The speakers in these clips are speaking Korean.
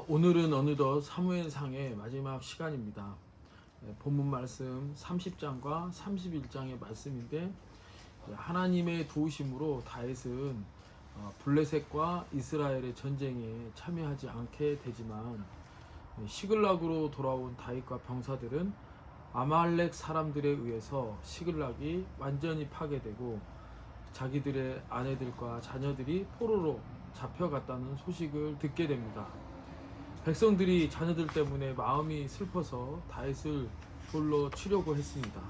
아, 오늘은 어느덧 사무엘상의 마지막 시간입니다. 네, 본문 말씀 30장과 31장의 말씀인데 네, 하나님의 도우심으로 다윗은 어, 블레셋과 이스라엘의 전쟁에 참여하지 않게 되지만 네, 시글락으로 돌아온 다윗과 병사들은 아말렉 사람들에 의해서 시글락이 완전히 파괴되고 자기들의 아내들과 자녀들이 포로로 잡혀갔다는 소식을 듣게 됩니다. 백성들이 자녀들 때문에 마음이 슬퍼서 다윗을 돌로 치려고 했습니다.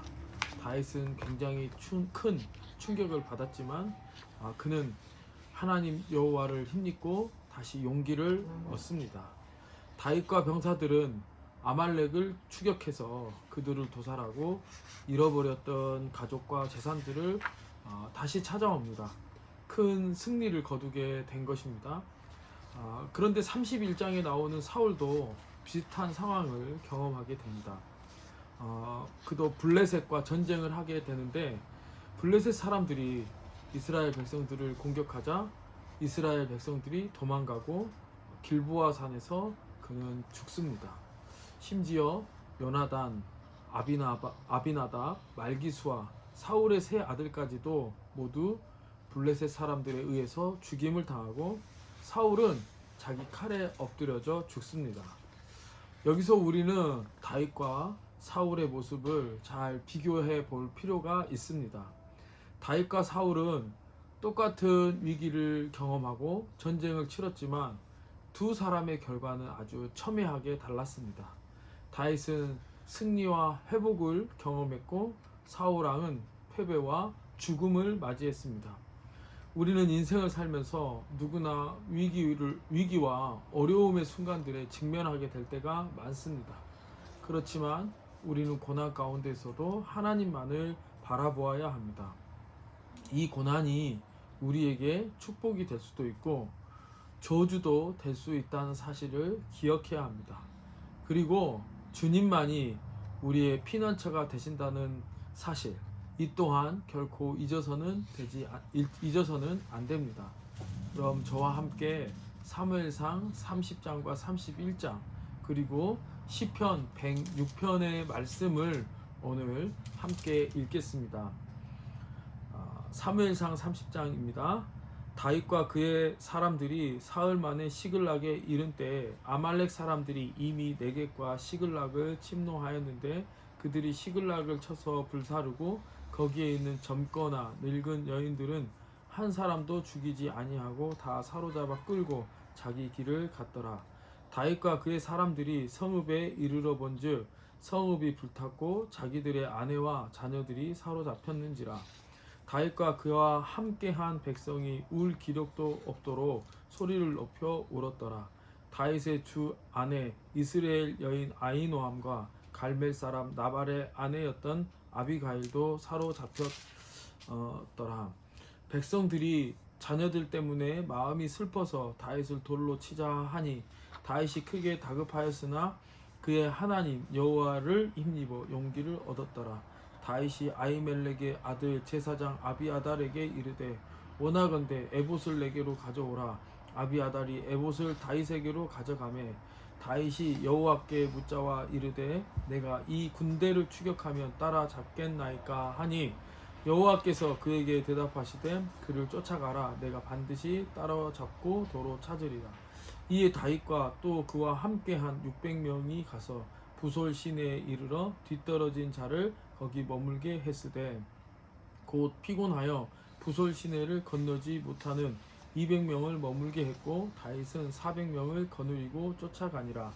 다윗은 굉장히 충- 큰 충격을 받았지만 아, 그는 하나님 여호와를 힘입고 다시 용기를 얻습니다. 다윗과 병사들은 아말렉을 추격해서 그들을 도살하고 잃어버렸던 가족과 재산들을 아, 다시 찾아옵니다. 큰 승리를 거두게 된 것입니다. 아, 그런데 31장에 나오는 사울도 비슷한 상황을 경험하게 됩니다. 아, 그도 블레셋과 전쟁을 하게 되는데 블레셋 사람들이 이스라엘 백성들을 공격하자 이스라엘 백성들이 도망가고 길보아 산에서 그는 죽습니다. 심지어 요나단, 아비나바, 아비나다, 말기수와 사울의 세 아들까지도 모두 블레셋 사람들에 의해서 죽임을 당하고 사울은 자기 칼에 엎드려져 죽습니다. 여기서 우리는 다윗과 사울의 모습을 잘 비교해 볼 필요가 있습니다. 다윗과 사울은 똑같은 위기를 경험하고 전쟁을 치렀지만 두 사람의 결과는 아주 첨예하게 달랐습니다. 다윗은 승리와 회복을 경험했고 사울 왕은 패배와 죽음을 맞이했습니다. 우리는 인생을 살면서 누구나 위기를 위기와 어려움의 순간들에 직면하게 될 때가 많습니다. 그렇지만 우리는 고난 가운데서도 하나님만을 바라보아야 합니다. 이 고난이 우리에게 축복이 될 수도 있고 저주도 될 수 있다는 사실을 기억해야 합니다. 그리고 주님만이 우리의 피난처가 되신다는 사실 이 또한 결코 잊어서는 되지 아- 일- 잊어서는 안 됩니다. 그럼 저와 함께 사무엘상 30장과 31장 그리고 시편 106편의 말씀을 오늘 함께 읽겠습니다. 아, 사무엘상 30장입니다. 다윗과 그의 사람들이 사흘 만에 시글락에 이른 때 아말렉 사람들이 이미 네겝과 시글락을 침노하였는데 그들이 시글락을 쳐서 불사르고 거기에 있는 젊거나 늙은 여인들은 한 사람도 죽이지 아니하고 다 사로잡아 끌고 자기 길을 갔더라. 다윗과 그의 사람들이 성읍에 이르러 본즉 성읍이 불탔고 자기들의 아내와 자녀들이 사로잡혔는지라. 다윗과 그와 함께한 백성이 울 기력도 없도록 소리를 높여 울었더라. 다윗의 주 아내 이스라엘 여인 아이노함과 갈멜 사람 나발의 아내였던 아비가일도 사로잡혔더라. 백성들이 자녀들 때문에 마음이 슬퍼서 다윗을 돌로 치자 하니 다윗이 크게 다급하였으나 그의 하나님 여호와를 힘입어 용기를 얻었더라. 다윗이 아이멜렉의 아들 제사장 아비아달에게 이르되 원하건대 에봇을 내게로 가져오라. 아비아달이 에봇을 다윗에게로 가져가매 다윗이 여호와께 묻자와 이르되 내가 이 군대를 추격하면 따라잡겠나이까 하니 여호와께서 그에게 대답하시되 그를 쫓아가라. 내가 반드시 따라잡고 도로 찾으리라. 이에 다윗과 또 그와 함께한 600명이 가서 부솔 시내에 이르러 뒤떨어진 자를 거기 머물게 했으되 곧 피곤하여 부솔 시내를 건너지 못하는 200명을 머물게 했고 다윗은 400명을 거느리고 쫓아가니라.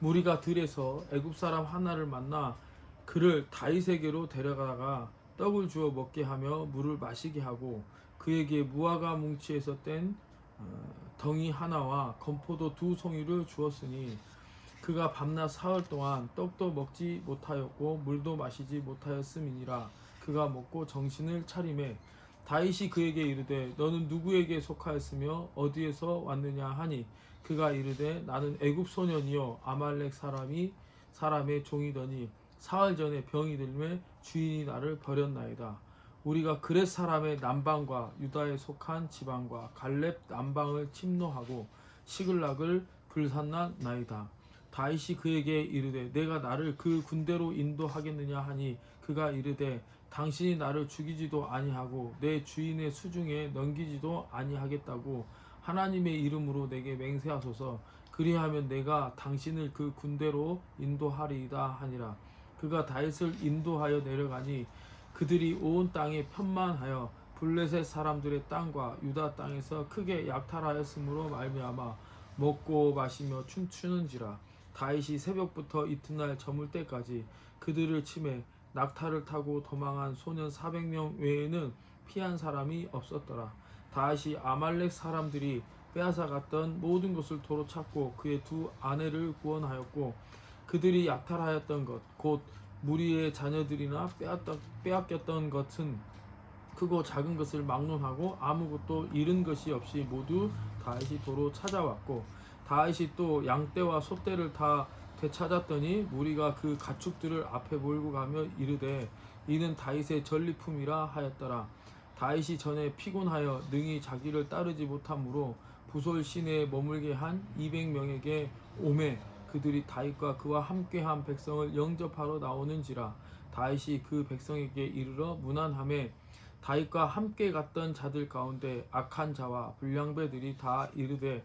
무리가 들에서 애굽 사람 하나를 만나 그를 다윗에게로 데려가다가 떡을 주어 먹게 하며 물을 마시게 하고 그에게 무화과 뭉치에서 뗀 어, 덩이 하나와 건포도 두 송이를 주었으니 그가 밤낮 사흘 동안 떡도 먹지 못하였고 물도 마시지 못하였음이니라. 그가 먹고 정신을 차림에 다윗이 그에게 이르되 너는 누구에게 속하였으며 어디에서 왔느냐 하니? 그가 이르되 나는 애굽 소년이요 아말렉 사람이 사람의 종이더니 사흘 전에 병이 들매 주인이 나를 버렸나이다. 우리가 그렛 사람의 남방과 유다에 속한 지방과 갈렙 남방을 침노하고 시글락을 글산나나이다. 다윗이 그에게 이르되 내가 나를 그 군대로 인도하겠느냐 하니? 그가 이르되 당신이 나를 죽이지도 아니하고 내 주인의 수중에 넘기지도 아니하겠다고 하나님의 이름으로 내게 맹세하소서. 그리하면 내가 당신을 그 군대로 인도하리이다 하니라. 그가 다윗을 인도하여 내려가니 그들이 온 땅에 편만하여 블레셋 사람들의 땅과 유다 땅에서 크게 약탈하였으므로 말미암아 먹고 마시며 춤추는지라. 다윗이 새벽부터 이튿날 저물 때까지 그들을 치매 낙타를 타고 도망한 소년 400명 외에는 피한 사람이 없었더라. 다윗이 아말렉 사람들이 빼앗아갔던 모든 것을 도로 찾고 그의 두 아내를 구원하였고 그들이 약탈하였던 것 곧 무리의 자녀들이나 빼앗겼던 것은 크고 작은 것을 막론하고 아무것도 잃은 것이 없이 모두 다윗이 도로 찾아왔고 다윗이 또 양떼와 소떼를 다 되찾았더니 무리가 그 가축들을 앞에 몰고 가며 이르되 이는 다윗의 전리품이라 하였더라. 다윗이 전에 피곤하여 능히 자기를 따르지 못하므로 부솔 시내에 머물게 한 200명에게 오매 그들이 다윗과 그와 함께한 백성을 영접하러 나오는지라 다윗이 그 백성에게 이르러 무난함에 다윗과 함께 갔던 자들 가운데 악한 자와 불량배들이 다 이르되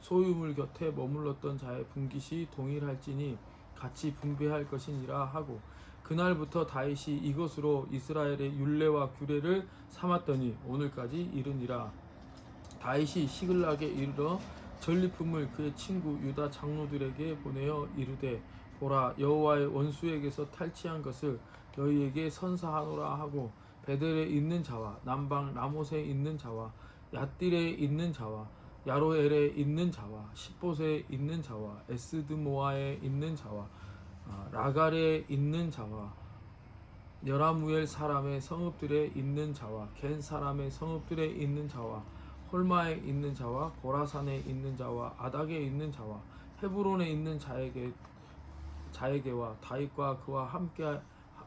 소유물 곁에 머물렀던 자의 분깃이 동일할지니 같이 분배할 것이니라 하고 그날부터 다윗이 이것으로 이스라엘의 율례와 규례를 삼았더니 오늘까지 이르니라. 다윗이 시글락에 이르러 전리품을 그의 친구 유다 장로들에게 보내어 이르되 보라 여호와의 원수에게서 탈취한 것을 너희에게 선사하노라 하고 베델에 있는 자와 남방 라못에 있는 자와 얏딜에 있는 자와 야로엘에 있는 자와 십봇에 있는 자와 에스드모아에 있는 자와 아, 라갈에 있는 자와 여라무엘 사람의 성읍들에 있는 자와 겐 사람의 성읍들에 있는 자와 홀마에 있는 자와 고라산에 있는 자와 아닥에 있는 자와 헤브론에 있는 자에게 자에게와 다윗과 그와 함께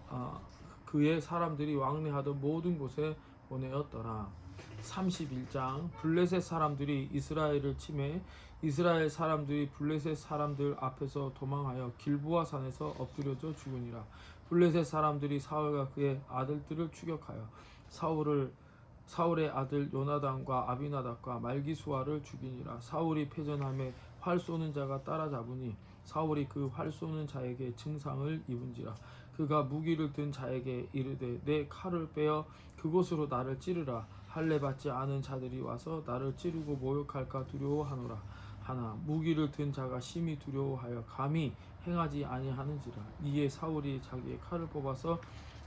아, 그의 사람들이 왕래하던 모든 곳에 보내었더라. 31장 블레셋 사람들이 이스라엘을 침해 이스라엘 사람들이 블레셋 사람들 앞에서 도망하여 길보아 산에서 엎드려져 죽으니라. 블레셋 사람들이 사울과 그의 아들들을 추격하여 사울을 사울의 아들 요나단과 아비나답과 말기수아를 죽이니라. 사울이 패전함에 활 쏘는 자가 따라잡으니 사울이 그 활 쏘는 자에게 증상을 입은지라. 그가 무기를 든 자에게 이르되 내 칼을 빼어 그곳으로 나를 찌르라. 할례 받지 않은 자들이 와서 나를 찌르고 모욕할까 두려워하노라. 하나 무기를 든 자가 심히 두려워하여 감히 행하지 아니하는지라. 이에 사울이 자기의 칼을 뽑아서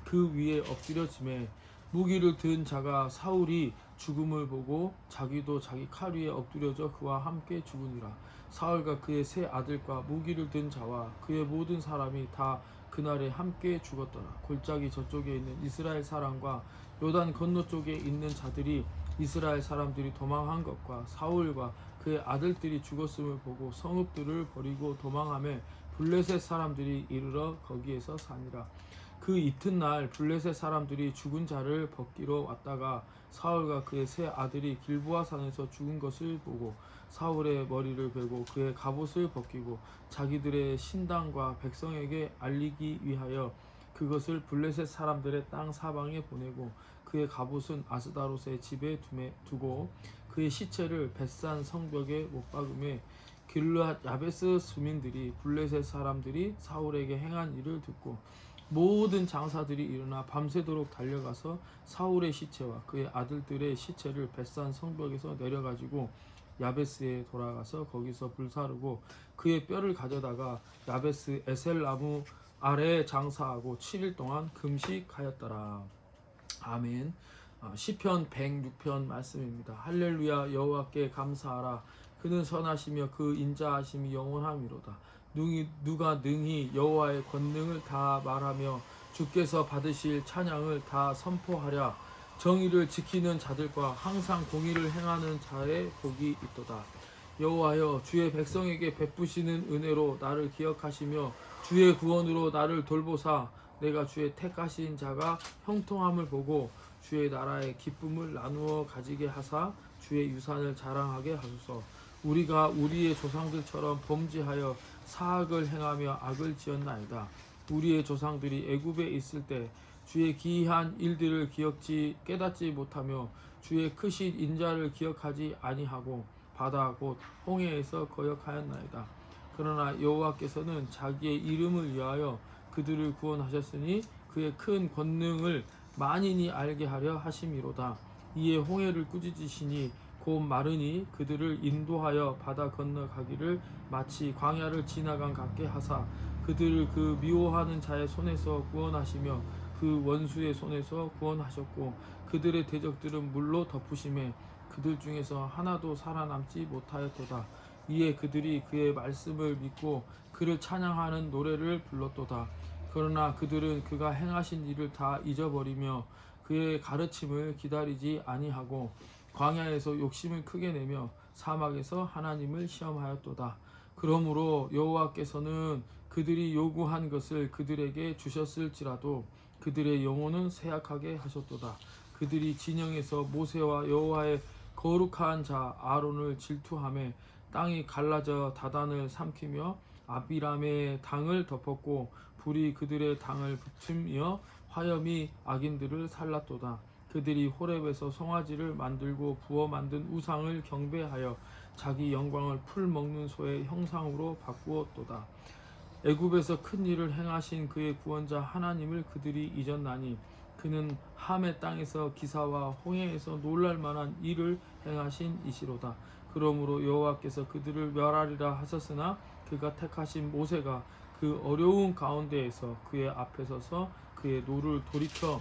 그 위에 엎드려 짐에 무기를 든 자가 사울이 죽음을 보고 자기도 자기 칼 위에 엎드려져 그와 함께 죽으니라. 사울과 그의 세 아들과 무기를 든 자와 그의 모든 사람이 다 그날에 함께 죽었더라. 골짜기 저쪽에 있는 이스라엘 사람과 요단 건너 쪽에 있는 자들이 이스라엘 사람들이 도망한 것과 사울과 그의 아들들이 죽었음을 보고 성읍들을 버리고 도망함에 블레셋 사람들이 이르러 거기에서 사니라. 그 이튿날 블레셋 사람들이 죽은 자를 벗기러 왔다가 사울과 그의 세 아들이 길보아 산에서 죽은 것을 보고 사울의 머리를 베고 그의 갑옷을 벗기고 자기들의 신당과 백성에게 알리기 위하여 그것을 블레셋 사람들의 땅 사방에 보내고 그의 갑옷은 아스다롯의 집에 두고 그의 시체를 벳산 성벽에 못 박음에 길르앗 야베스 수민들이 블레셋 사람들이 사울에게 행한 일을 듣고 모든 장사들이 일어나 밤새도록 달려가서 사울의 시체와 그의 아들들의 시체를 벳산 성벽에서 내려가지고 야베스에 돌아가서 거기서 불사르고 그의 뼈를 가져다가 야베스 에셀나무 아래에 장사하고 7일 동안 금식하였더라. 아멘. 어, 시편 106편 말씀입니다. 할렐루야 여호와께 감사하라 그는 선하시며 그 인자하심이 영원함이로다. 누이, 누가 능히 여호와의 권능을 다 말하며 주께서 받으실 찬양을 다 선포하랴. 정의를 지키는 자들과 항상 공의를 행하는 자의 복이 있도다. 여호와여 주의 백성에게 베푸시는 은혜로 나를 기억하시며 주의 구원으로 나를 돌보사 내가 주의 택하신 자가 형통함을 보고 주의 나라의 기쁨을 나누어 가지게 하사 주의 유산을 자랑하게 하소서 우리가 우리의 조상들처럼 범죄하여 사악을 행하며 악을 지었나이다 우리의 조상들이 애굽에 있을 때 주의 기이한 일들을 기억지 깨닫지 못하며 주의 크신 인자를 기억하지 아니하고 바다 곧 홍해에서 거역하였나이다. 그러나 여호와께서는 자기의 이름을 위하여 그들을 구원하셨으니 그의 큰 권능을 만인이 알게 하려 하심이로다. 이에 홍해를 꾸짖으시니 곧 마르니 그들을 인도하여 바다 건너가기를 마치 광야를 지나간 같게 하사 그들을 그 미워하는 자의 손에서 구원하시며 그 원수의 손에서 구원하셨고 그들의 대적들은 물로 덮으심에 그들 중에서 하나도 살아남지 못하였도다. 이에 그들이 그의 말씀을 믿고 그를 찬양하는 노래를 불렀도다. 그러나 그들은 그가 행하신 일을 다 잊어버리며 그의 가르침을 기다리지 아니하고 광야에서 욕심을 크게 내며 사막에서 하나님을 시험하였도다. 그러므로 여호와께서는 그들이 요구한 것을 그들에게 주셨을지라도 그들의 영혼은 쇠약하게 하셨도다. 그들이 진영에서 모세와 여호와의 거룩한 자 아론을 질투함에 땅이 갈라져 다단을 삼키며 아비람의 당을 덮었고 불이 그들의 당을 붙이며 화염이 악인들을 살랐도다. 그들이 호렙에서 송아지를 만들고 부어 만든 우상을 경배하여 자기 영광을 풀 먹는 소의 형상으로 바꾸었도다. 애굽에서 큰 일을 행하신 그의 구원자 하나님을 그들이 잊었나니 그는 함의 땅에서 기사와 홍해에서 놀랄 만한 일을 행하신 이시로다. 그러므로 여호와께서 그들을 멸하리라 하셨으나 그가 택하신 모세가 그 어려운 가운데에서 그의 앞에 서서 그의 노를 돌이켜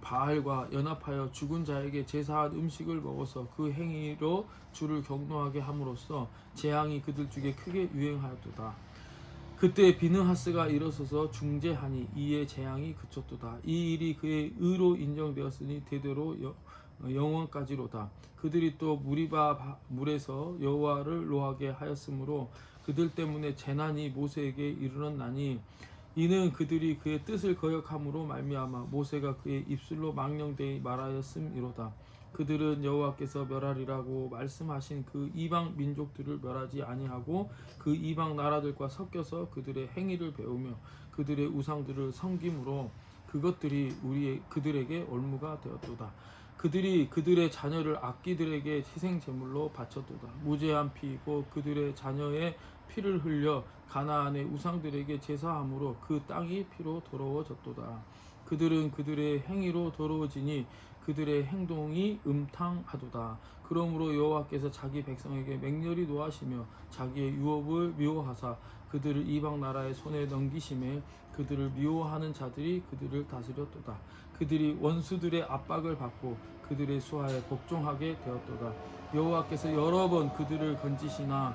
바알과 연합하여 죽은 자에게 제사한 음식을 먹어서 그 행위로 주를 경노하게 함으로써 재앙이 그들 중에 크게 유행하였도다. 그때 비느하스가 일어서서 중재하니 이에 재앙이 그쳤도다. 이 일이 그의 의로 인정되었으니 대대로 여- 영원까지로다. 그들이 또 무리바 바- 물에서 여호와를 노하게 하였으므로 그들 때문에 재난이 모세에게 이르렀나니 이는 그들이 그의 뜻을 거역함으로 말미암아 모세가 그의 입술로 망령되이 말하였음이로다. 그들은 여호와께서 멸하리라고 말씀하신 그 이방 민족들을 멸하지 아니하고 그 이방 나라들과 섞여서 그들의 행위를 배우며 그들의 우상들을 섬김으로 그것들이 우리의 그들에게 올무가 되었도다. 그들이 그들의 자녀를 악기들에게 희생 제물로 바쳤도다. 무죄한 피이고 그들의 자녀의 피를 흘려 가나안의 우상들에게 제사함으로 그 땅이 피로 더러워졌도다. 그들은 그들의 행위로 더러워지니 그들의 행동이 음탕하도다. 그러므로 여호와께서 자기 백성에게 맹렬히 노하시며 자기의 유업을 미워하사 그들을 이방 나라의 손에 넘기심에 그들을 미워하는 자들이 그들을 다스렸도다. 그들이 원수들의 압박을 받고 그들의 수하에 복종하게 되었도다. 여호와께서 여러 번 그들을 건지시나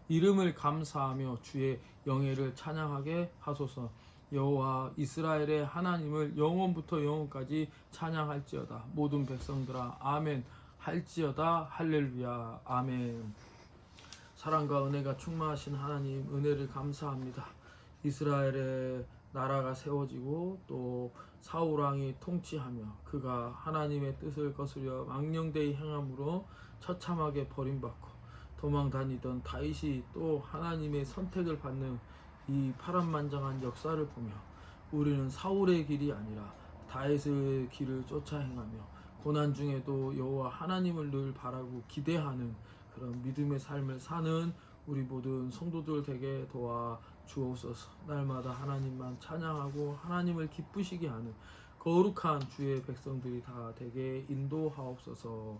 이름을 감사하며 주의 영예를 찬양하게 하소서. 여호와 이스라엘의 하나님을 영원부터 영원까지 찬양할지어다. 모든 백성들아 아멘 할지어다 할렐루야 아멘. 사랑과 은혜가 충만하신 하나님 은혜를 감사합니다. 이스라엘의 나라가 세워지고 또 사울 왕이 통치하며 그가 하나님의 뜻을 거스려 망령되이 행함으로 처참하게 버림받고 도망 다니던 다윗이 또 하나님의 선택을 받는 이 파란만장한 역사를 보며 우리는 사울의 길이 아니라 다윗의 길을 쫓아 행하며 고난 중에도 여호와 하나님을 늘 바라고 기대하는 그런 믿음의 삶을 사는 우리 모든 성도들 되게 도와 주옵소서. 날마다 하나님만 찬양하고 하나님을 기쁘시게 하는 거룩한 주의 백성들이 다 되게 인도하옵소서.